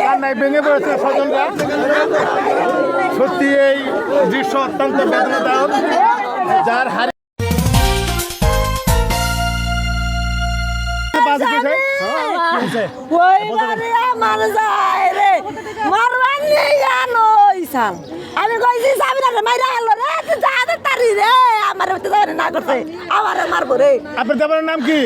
কান্নায় ভেঙে পড়েছে স্বজনরা সত্যি এই দৃশ্য অত্যন্ত বেদনাদায়ক যার হারি বাস ওই আমার যায়। নেই আমি কইছি সাবিনা রে মাইরা আলো রে তুই যা দে তারি রে। আমার তো জানে না করতে আমার মারবো রে। আপনার দেবার নাম কি?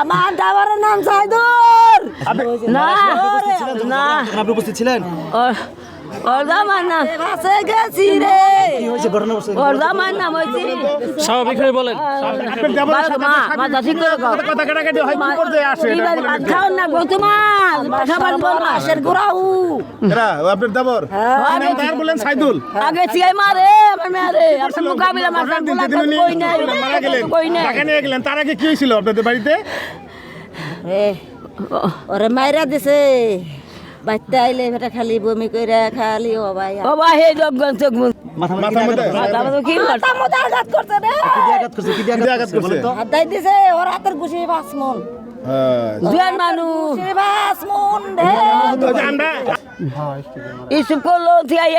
আমার দেবার নাম সাইদুর। না। না। আপনি উপস্থিত ছিলেন? স্বাভাবিক হয়ে বলেন। হয় হ্যাঁ। তার আগে মেয়ারে কি হয়েছিল আপনাদের বাড়িতে? ওরে মাইরা দিছে। বাচ্চা আইলে বেটা খালি বমি কইরা খালি ও ভাই। ও ভাই হে মাথা মাথা মধ্যে? মাথা কি মাথা মতো আঘাত করছে রে। কি আঘাত করছে? কি আঘাত করছে হাত দাই দিছে ওর হাতের গুছি পাঁচ মন। হ্যাঁ। জুয়ান মানুষ পাঁচ মন রে। তো যে আমরা ইসুপ করল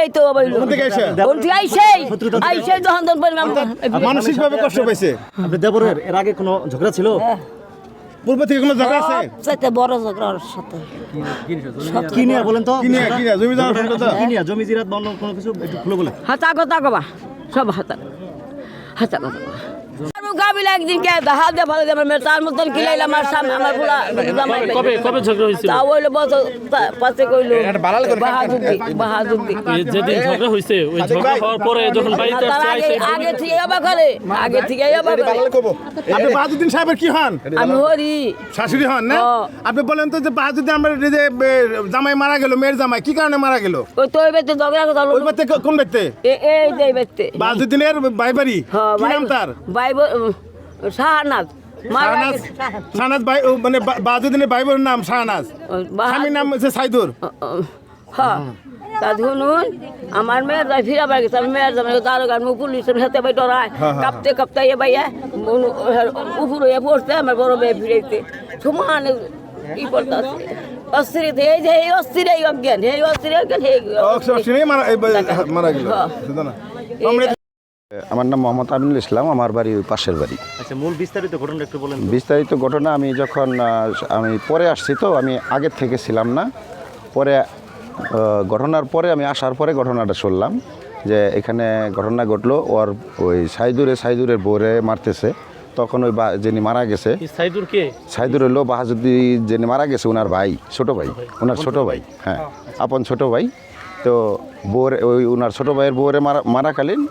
এই তো বইলো। পরিমাণ। মানসিক ভাবে কষ্ট পাইছে। আপনি দেবরের এর আগে কোনো ঝগড়া ছিল? পূর্ব থেকে কোনো ঝগড়া আছে? চাইতে বড় ঝগড়া ওর সাথে। কি নিয়ে বলেন তো। কি নিয়ে কি নিয়ে জমি জমা সম্পদ কি নিয়ে জমি জিরাত বন্ধ কোনো কিছু একটু খুলে বলেন। হাতা কথা কবা সব হাতা হাতা কথা একদিন কে? হাত দিয়ে ভালো দেবে তার মতন কিলাইলাম আমার সামনে আমার পুরা কবে কবে ঝগড়া হয়েছিল? তা হইল বছর পাশে কইলো বাহাদুর দি বাহাদুর দি এই যেদিন ঝগড়া হয়েছে ওই ঝগড়া হওয়ার পরে যখন বাড়িতে আসছে আগে থেকে আবার করে আগে থেকে আবার আপনি সাহেবের কি হন? আমি হরি। শাশুড়ি হন না? আপনি বলেন তো যে বাহাদুদ্দিন আমার যে জামাই মারা গেল মেয়ের জামাই কি কারণে মারা গেল? ওই তো ওই ঝগড়া ওই কোন এই যে বাহাদুদ্দিনের ভাই বাড়ি হ্যাঁ, কি নাম তার? ভাই শাহনাজ। শাহনাজ? ভাই মানে বা- বাহাদুদ্দিনের ভাই বোনের নাম শাহনাজ। স্বামীর নাম হচ্ছে সাইদুর। হ্যাঁ আমার মেয়ের যাই ফিরা বাড়ি গেছে আমি মেয়ের যাবে তার গান মুখ পুলিশের সাথে ভাই ডরায় কাঁপতে কাঁপতে এ ভাইয়া উপর হয়ে পড়তে আমার বড় মেয়ে ফিরেছে সমান ই পড়তে অস্থির এই যে এই অস্থির এই অজ্ঞান এই অস্থির অজ্ঞান এই মারা গেল হ্যাঁ। আমরা- নাম মোহাম্মদ আমিনুল ইসলাম আমার বাড়ি ওই পাশের বাড়ি। আচ্ছা মূল বিস্তারিত ঘটনা একটু বলেন বিস্তারিত ঘটনা আমি যখন আমি পরে আসছি তো আমি আগের থেকে ছিলাম না। পরে ঘটনার পরে আমি আসার পরে ঘটনাটা শুনলাম যে এখানে ঘটনা ঘটলো ওর ওই সাইদুরে সাইদুরের বোরে মারতেছে। তখন ওই বা- যিনি মারা গেছে সাইদুর কে? সাইদুর হলো বাহাজুদ্দি যিনি মারা গেছে ওনার ভাই ছোট ভাই ওনার ছোট ভাই হ্যাঁ আপন ছোট ভাই। তো বউর ওই ওনার ছোট ভাইয়ের বউরে মারা মারাকালীন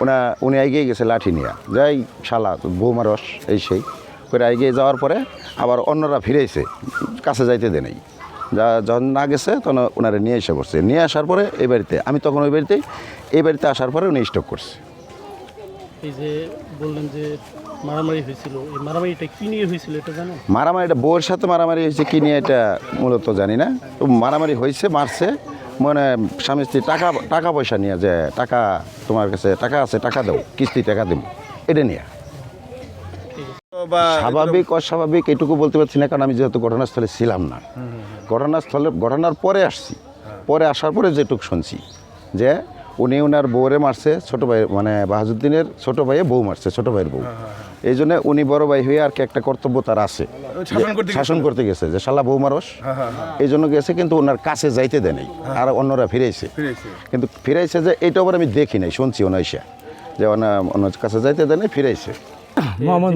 ওনা উনি এগিয়ে গেছে লাঠি নিয়ে। যাই শালা বৌমা রস এই সেই। করে এগিয়ে যাওয়ার পরে আবার অন্যরা ফিরেছে কাছে যাইতে দে নেই। যা যখন না গেছে তখন ওনারে নিয়ে এসে পড়ছে। নিয়ে আসার পরে এই বাড়িতে আমি তখন ওই বাড়িতে এই বাড়িতে আসার পরে উনি স্টক করছে। এই যে বললেন যে মারামারি হয়েছিল এই মারামারিটা কি নিয়ে হয়েছিল এটা জানেন? মারামারিটা বউয়ের সাথে মারামারি হয়েছে কি নিয়ে এটা মূলত জানি না। তো মারামারি হয়েছে মারছে মানে স্বামী স্ত্রী টাকা টাকা পয়সা নিয়ে যে টাকা তোমার কাছে টাকা আছে টাকা দাও কিস্তি টাকা দেবো এটা নিয়ে। স্বাভাবিক অস্বাভাবিক এটুকু বলতে পারছি না কারণ আমি যেহেতু ঘটনাস্থলে ছিলাম না। ঘটনাস্থলে ঘটনার পরে আসছি। পরে আসার পরে যেটুকু শুনছি যে উনি ওনার বউরে মারছে ছোট ভাই মানে বাহাজুদ্দিনের ছোট ভাইয়ে বউ মারছে ছোট ভাইয়ের বউ। এই জন্য উনি বড় ভাই হয়ে আর কি একটা কর্তব্য তার আছে। শাসন করতে গেছে। শাসন করতে গেছে যে শালা বউ মারস। এই জন্য গেছে কিন্তু ওনার কাছে যাইতে দেয় নাই আর অন্যরা ফিরেছে। কিন্তু ফিরাইছে যে এটা আবার আমি দেখি নাই শুনছি ওনাইসা যে ওনা ওনার কাছে যাইতে দেয় নাই ফিরাইছে। মোহাম্মদ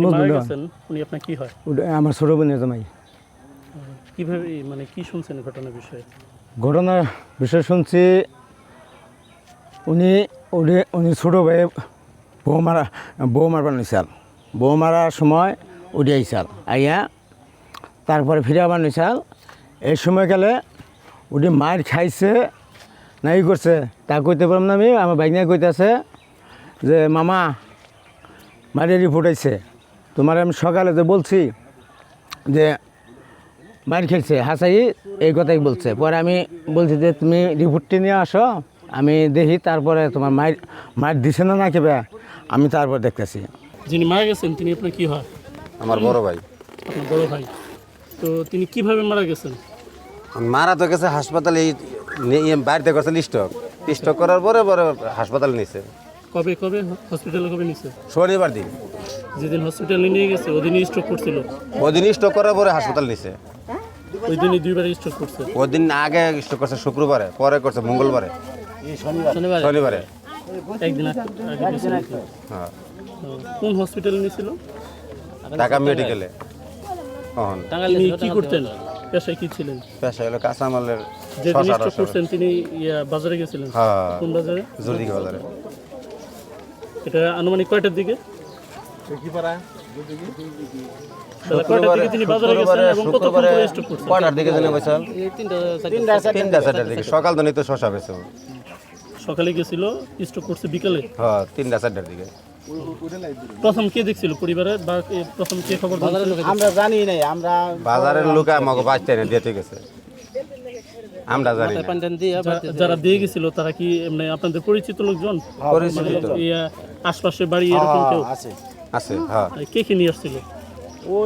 হয়? আমার ছোটো বোনের জামাই। কীভাবে মানে কি শুনছেন ঘটনা বিষয়ে? ঘটনার বিষয় শুনছি উনি উনি উনি ছোটো ভাই বউ মারা, বউ মারবার নিচাল বউ মারার সময় উঠে আইসাল আইয়া তারপরে ফিরে আবার নিচাল এই সময় গেলে উনি মার খাইছে, নাই করছে। তা কইতে পারলাম না আমি, আমার বাইক নিয়ে কইতেছে যে, মামা মারে রিপোর্ট আইছে। তোমার আমি সকালে যে বলছি যে, মার খেলছে হাসাই এই কথাই বলছে। পরে আমি বলছি যে, তুমি রিপোর্টটি নিয়ে আসো আমি দেখি তারপরে তোমার মায়ের মায়ের দিছে না না কেবে আমি তারপর দেখতেছি। যিনি মারা গেছেন তিনি আপনার কি হয়? আমার বড় ভাই। আপনার বড় ভাই। তো তিনি কীভাবে মারা গেছেন? মারা তো গেছে হাসপাতালে ইয়ে বাড়িতে করছে স্টক স্টক করার পরে পরে হাসপাতালে নিছে। কবে কবে? হসপিটালে কবে নিছে? শনিবার দিন। যেদিন হসপিটালে নিয়ে গেছে ওদিনই স্ট্রোক করছিল? ওই দিন স্টক করার পরে হাসপাতাল নিছে। ওই দিনই দুইবার স্ট্রোক করছে? ওই দিন আগে স্টক করছে শুক্রবারে পরে করছে মঙ্গলবারে। শনিবারে। একদিন? হ্যাঁ। কোন হসপিটালে নিয়েছিল? ঢাকা মেডিকেলে তখন কি করতেন? পেশায় কি ছিলেন? পেশা হলো কাঁচামালের শশা স্ট্রোক করছেন তিনি ইয়া বাজারে গেছিলেন? হ্যাঁ। কোন বাজারে? জলদি বাজারে। এটা আনুমানিক কয়টার দিকে? তাহলে কয়টার দিকে তিনি বাজারে গেছেন এবং কতক্ষণ শুক্রবারে পরে সকাল তো নিতে শশা পেয়েছে সকালে গেছিল স্ট্রোক করছে বিকালে। হ্যাঁ তিনটা চারটার দিকে। প্রথম কে দেখছিল পরিবারে বা প্রথম কে খবর জানছিল? বাজারের লোক আমাকে বাঁচতে না দিতে গেছে আমরা জানি। যারা দিয়ে গেছিল তারা কি এমনি আপনাদের পরিচিত লোকজন? মানে ইয়া, আশপাশে বাড়ি এরকম কেউ? আছে। হ্যাঁ। কে কে নিয়ে আসছিল?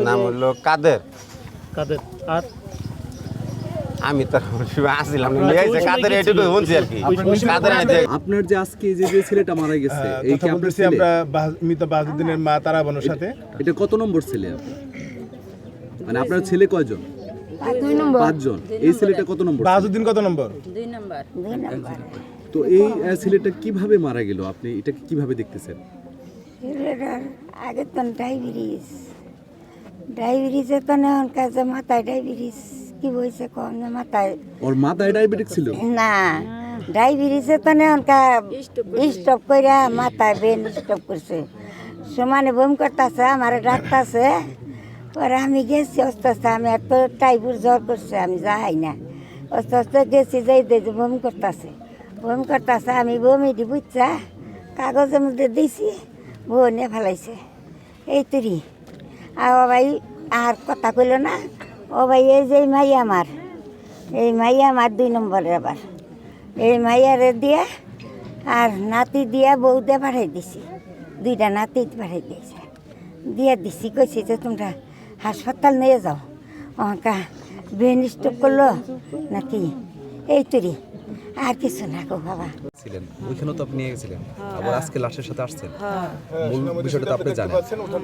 নাম হলো কাদের। কাদের। আর? আমি তো আসছিলাম কাদের এটুকু শুনছি আর কি। কাদের আপনার যে আজকে যে যে ছেলেটা মারা গেছে এই কি কথা আপনার ছেলে? আমরা মৃত বাহাদুদ্দিনের মা তারাবানুর সাথে। এটা কত নম্বর ছেলে মানে আপনার ছেলে কয়জন? দুই নম্বর। পাঁচজন। এই ছেলেটা কত নম্বর ছেলে? বাহাদুদ্দিন কত নম্বর? দুই নম্বর। দুই নম্বর। তো এই ছেলেটা কীভাবে মারা গেল? আপনি এটাকে কীভাবে দেখতেছেন? ছেলেটার আগে তো ডায়াবেটিস। ডায়াবেটিসে তো নেওয়ার কাছে মাথায় ডায়াবেটিস। কি বলছে কম না মাথায় ওর মাথায় ডায়াবেটিক ছিল? না ডায়াবেটিসে তো নেওয়ার কা স্টপ করে মাথায় বেন স্টপ করছে। সমানে বম করতেছে আমার ডাকতেছে পরে আমি গেছি আস্তে আস্তে আমি এত টাইপুর জ্বর করছে আমি যাই না। আস্তে আস্তে গেছি যাই দেখি বমি করতেছে। বমি করতেছে আমি বমিটি বুঝছা কাগজের মধ্যে দিছি বউ নিয়ে ফেলাইছে। এই তুরি। আর ভাই আর কথা কইল না ও ভাই এই যে মাই আমার এই মাইয়া আমার দুই নম্বরের আবার। এই মাইয়ারে দিয়া আর নাতি দিয়া বউ দিয়ে পাঠাই দিছি। দুইটা নাতি পাঠাই দিয়েছে। দিয়া দিছি কইছি যে তোমরা হাসপাতাল নিয়ে যাও। অঙ্কা ব্রেন স্ট্রোক করল নাকি? এই তুরি আর কিছু না গো বাবা। ছিলেন ওইখানে তো আপনি নিয়ে গেছিলেন। আবার আজকে লাশের সাথে আসছেন। মূল বিষয়টা তো আপনি জানেন।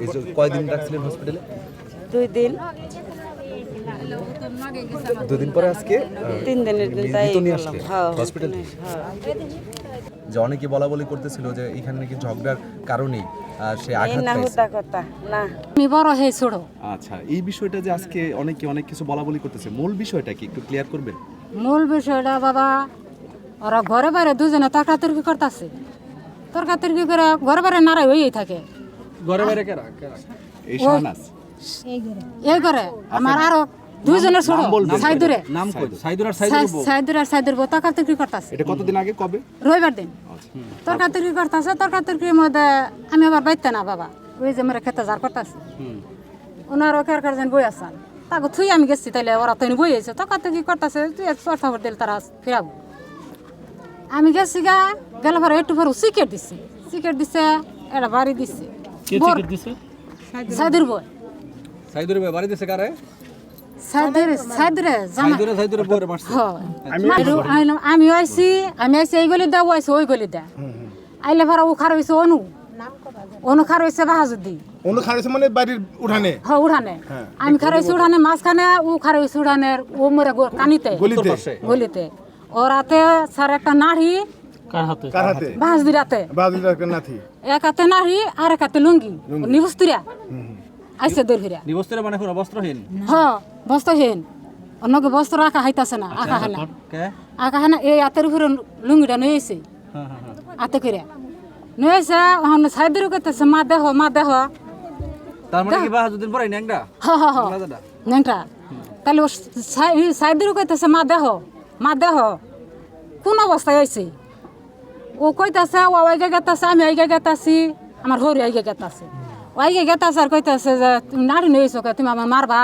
এই যে কয়দিন রাখছিলেন হসপিটালে দুই দিন। দুদিন পরে আজকে তিন দিনের দিন তাই নিয়ে। আসলেন হ্যাঁ, যে অনেকে বলা বলি করতেছিল যে এখানে নাকি ঝগড়ার কারণেই আহ, সে আঘাত পাইছে না। আমি বড় হয়ে ছোড়ো আচ্ছা এই বিষয়টা যে আজকে অনেকে অনেক কিছু বলা বলি করতেছে মূল বিষয়টা কি? একটু ক্লিয়ার করবেন? মূল বিষয়টা বাবা ওরা ঘরে বাইরে দুজনে তর্কাতর্কি করতেছে। তর্কাতর্কি করে ঘরে বাইরে নারাই হয়েই থাকে। এই শাহনাজ। এই করে আমার আরও দুজনের ছোড়ো সাইদুরে। নাম কই? সাইদুর। আর সাইদুর আর সাইদুর বউ তর্কাতর্কি করতেছে। এটা কতদিন আগে? কবে? রবিবার দিন। তর্কাতর্কি করতেছে তর্কাতর্কির মধ্যে আমি আবার বাইতে না বাবা। ওই যে মেরে খেতে যার করতেছে। ওনার ওকে কারজন বই আসান তাকে থুই আমি গেছি তাইলে ওরা তো বই আছে। তর্কাতর্কি করতেছে তুই এক চর খবর দিল তারা ফিরাবো। আমি গেছি গা গেলে পরে একটু পরে সিকেট দিছে। সিকেট দিছে এটা বাড়ি দিছে। টিকিট দিছে? সাইদুর বই বাড়ি দিছে কারে? আমি- আমি আইছি আমি আইছি এই গলি দা ও আইছে ওই গলি দা আইলে পরে ও খার হইছে অনু। অনু খার হইছে বাহাজুদ্দি অন্য খারেছে মানে বাড়ির উঠানে? হ উঠানে। আমি খার হইছি উঠানে মাঝখানে ও খার হইছে উঠানের ও মরে কানিতে। গলিতে? গলিতে। ও রাতে স্যার একটা নাড়ি কার হাতে? কার হাতে? বাহাজুদি রাতে নাথি এক হাতে নাড়ি আর এক হাতে লুঙ্গি। নিবস্তুরিয়া আইসে দূর নিবস্ত্রে মানে কোনো বস্ত্রহীন হ বস্ত্রহীন অন্যকে বস্ত্র আঁকা হাইতাছে না আঁকা হয় না আঁকা হয় না এই হাতের উপরে লুঙ্গিটা নয়েছে হাতে করে নয়েছে ওখান সাইদের করতেছে মা দেহ মা দেহ। তার মানে কি বাহাদুদ্দিন পরে ন্যাংডা হ হ হ। নেংটা তাহলে ও সাইদের করতেছে মা দেহ। মা দেহ। কোন অবস্থায় হয়েছে ও কইতাছে ও আইগে গেতাছে আমি আইগে গেতাছি আমার হরি আইগে গেতাছে। ও আইগে গেতাছে আর কইতাছে যে তুমি নারী নইছো কে তুমি আমার মারবা।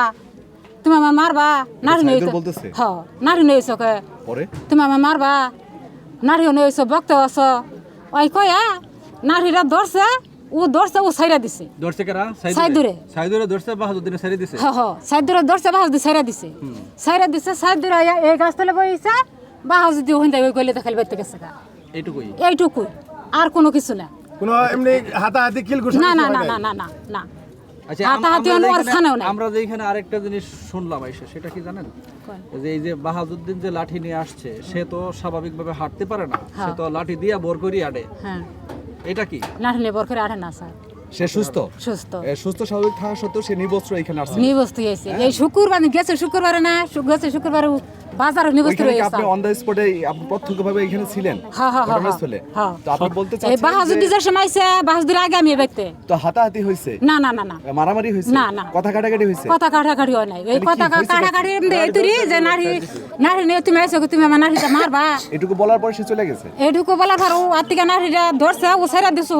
তুমি আমার মারবা। নারী নইছো। বলতেছে? হ নারী নইছো কে পরে? তুমি আমার মারবা। নারী হয়েছে বক্ত আস ওই কয়া নারীরা ধরছে ও ধরছে ও সাইরা দিছে। ধরছে কারা? সাইদুরে। সাইদুরে ধরছে বাহাদুদ্দিনে সারি দিছে? হ হ সাইদুরে ধরছে বাহাজুদি সাইরা দিছে। সাইরা দিছে সাইদুরে এই গাছ তলে বইছে ওখান থেকে ওই গলে দেখাল বাইতে গেছে গা। এইটুকুই? এইটুকুই আর কোনো কিছু না। কোনো এমনি হাতাহাতি কিল ঘুষা না না না না না না। না হাতাহাতি আমরা আরেকটা জিনিস শুনলাম আইসা সেটা কি জানেন? যে এই যে বাহাদুদ্দিন যে লাঠি নিয়ে আসছে সে তো স্বাভাবিকভাবে হাঁটতে পারে না। সে তো লাঠি দিয়া বোর করি আডে হ্যাঁ। এটা কি? নাঠলে বর করে আঠে না স্যার। সে সুস্থ? সুস্থ। সুস্থ স্বাভাবিক থাকা সত্ত্বেও সে নিবস্ত্র এখানে আসছে। নিবস্তু হয়েছে। এই শুক্রবার গেছে শুক্রবারে না গেছে শুক্রবারে বাজারে নিবস্তু কি আপনি অন দ্য স্পটে আপনি প্রত্যক্ষভাবে এখানে ছিলেন? হ্যাঁ, হ্যাঁ, হ্যাঁ। তো আপনি বলতে চাচ্ছেন বাহাজুদি যে যে সময় আইছে বাহাজুদির আগে আমি বাইতে তো হাতাহাতি হয়েছে না না না না। মারামারি হয়েছে না, না। কথা কাটাকাটি হয়েছে কথা কাটাকাটি হয় নাই। এই কথা কাটাকাটি এমনি এই তুরি যে নারী নারী নিয়ে তুমি আইছো তুমি আমার নারীটা মারবা? এটুকু বলার পর সে চলে গেছে? এইটুকু বলার পর ও আত্মিকা নারীরা ধরছে ও সাইরা দিছু।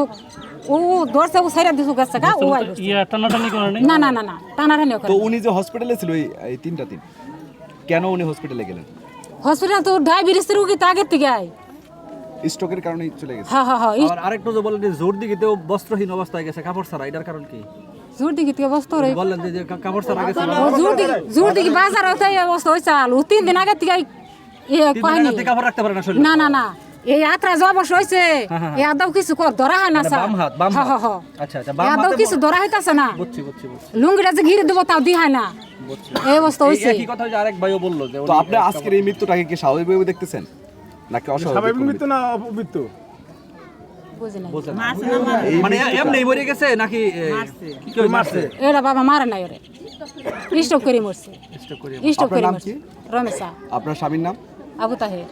ও ধরছে ও সাইরা দিছু গেছে গা ও আইলো। ইয়া টানাটানি করে না না না না টানাটানি তো উনি যে হসপিটালে ছিল এই এই তিনটা দিন কেন উনি হসপিটালে গেলেন? হসপিটাল তো ডায়াবেটিস রোগী তো আগের থেকে আয়। স্ট্রোকের কারণে চলে গেছে। হ্যাঁ হ্যাঁ হ্যাঁ আর আরেকটু যে বললেন যে জোর দিকে তো বস্ত্রহীন অবস্থায় গেছে কাপড় ছাড়া এটার কারণ কি? জোর দিকে থেকে বস্তু রে বললেন যে- কাপড় ছাড়া গেছে জোর দিকে জোর দিকে বাজার হতে অবস্থা হয়েছে। তিন দিন আগের থেকে এই- এ কাপড় রাখতে পারে না না না না। এই আত্রা যে অবস্থা হয়েছে কিছু কর ধরা হয় না মানে বাম হাত, বাম হ্যাঁ, হাত। হ্যাঁ, হ্যাঁ। আচ্ছা আচ্ছা বাম হাতে কিছু ধরা হইতাছে না। বুঝছি বুঝছি বুঝছি। লুঙ্গিটা যে ঘিরে দেবো তাও দি হয় না এই অবস্থা এই কথা যে আরেক ভাইও বলল যে তো আপনি আজকের এই মৃত্যুটাকে কি স্বাভাবিকভাবে দেখতেছেন? নাকি অস্বাভাবিক স্বাভাবিক মৃত্যু না অপমৃত্যু? বুঝি নাই। বুঝলেন। মানে এমনি মরে গেছে নাকি কি মারছে? এরা বাবা মারে নাই ওরে। স্টপ করে মরছে। স্টপ করে মরছে। রমেশা আপনার স্বামীর নাম? আবু তাহের।